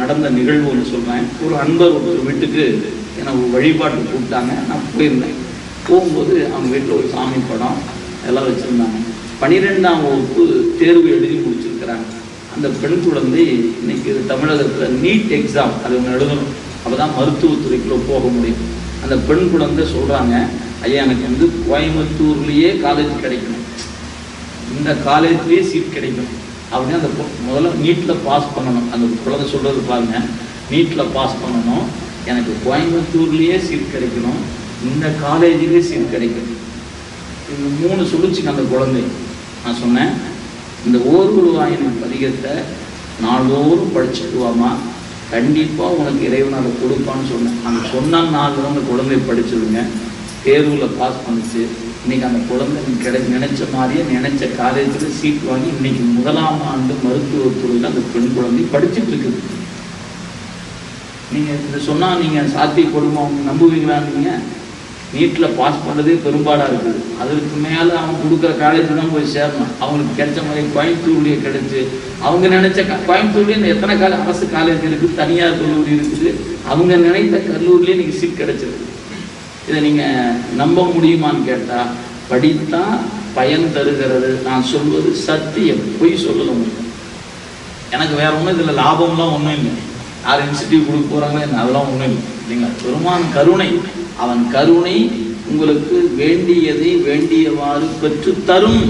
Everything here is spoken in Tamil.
நடந்த நிகழ்வு ஒன்று சொல்கிறேன் ஒரு அன்பர் ஒரு வீட்டுக்கு என்னை ஒரு வழிபாட்டு கூப்பிட்டாங்க. நான் போயிருந்தேன். போகும்போது அவங்க வீட்டில் ஒரு சாமி படம் எல்லாம் வச்சுருந்தாங்க. பன்னிரெண்டாம் வகுப்பு தேர்வு எழுதி முடிச்சிருக்கிறாங்க. அந்த பெண் குழந்தை இன்னைக்கு தமிழகத்தில் நீட் எக்ஸாம் அது ஒன்று எழுதணும். அப்போ தான் மருத்துவத்துறைக்குள்ளே போக முடியும். அந்த பெண் குழந்தை சொல்கிறாங்க ஐயா எனக்கு வந்து கோயம்புத்தூர்லேயே காலேஜ் கிடைக்கணும். இந்த காலேஜ்லேயே சீட் கிடைக்கணும். அப்படின்னு அந்த முதல்ல நீட்டில் பாஸ் பண்ணணும். அந்த குழந்தை சொல்கிறது பாருங்க. நீட்டில் பாஸ் பண்ணணும். எனக்கு கோயம்புத்தூர்லேயே சீட் கிடைக்கணும். இந்த காலேஜிலே சீட் கிடைக்கும் இந்த மூணு சொல்லிச்சுங்க அந்த குழந்தை. நான் சொன்னேன். இந்த ஓர்குருவாயின் பதிகத்தை நாள்தோறும் படிச்சுக்குவாமா கண்டிப்பாக உனக்கு இறைவன் அதை கொடுப்பான்னு சொன்னேன். அந்த சொன்ன நாள் அந்த குழந்தை படிச்சிருங்க. தேர்வில் பாஸ் பண்ணுச்சு. இன்னைக்கு அந்த குழந்தை நீ கிடை நினைச்ச மாதிரியே நினைச்ச காலேஜில் சீட் வாங்கி இன்னைக்கு முதலாம் ஆண்டு மருத்துவத்துறையில் அந்த பெண் குழந்தை படிச்சுட்டு இருக்குது. நீங்கள் இதை சொன்னால் நீங்கள் குடும்பம் நம்புவீங்களான்னு நீங்கள் நீட்டில் பாஸ் பண்ணுறதே பெரும்பாடாக இருக்குது. அதற்கு மேலே அவங்க கொடுக்குற காலேஜ் தான் போய் சேரணும். அவங்களுக்கு கிடைச்ச மாதிரி கோயம்புத்தூர்லேயே கிடைச்சு அவங்க நினைச்ச கோயம்புத்தூர்லேயே எத்தனை கால அரசு காலேஜ் இருக்குது தனியார் கல்லூரி இருக்குது. அவங்க நினைத்த கல்லூரிலேயே இன்னைக்கு சீட் கிடைச்சிருக்கு. இதை நீங்கள் நம்ப முடியுமான்னு கேட்டால் படித்தா பயன் தருகிறது. நான் சொல்வது சத்தியம். பொய் சொல்லல முடியும் எனக்கு வேற ஒன்றும் இதில் லாபம்லாம் ஒன்றும் இல்லை. யார் இன்ஸ்டியூட் கொடுக்க போகிறாங்களோ அதெல்லாம் ஒன்றும் இல்லை. இல்லைங்களா? பெருமான் கருணை. அவன் கருணை உங்களுக்கு வேண்டியதை வேண்டியவாறு பெற்று தரும்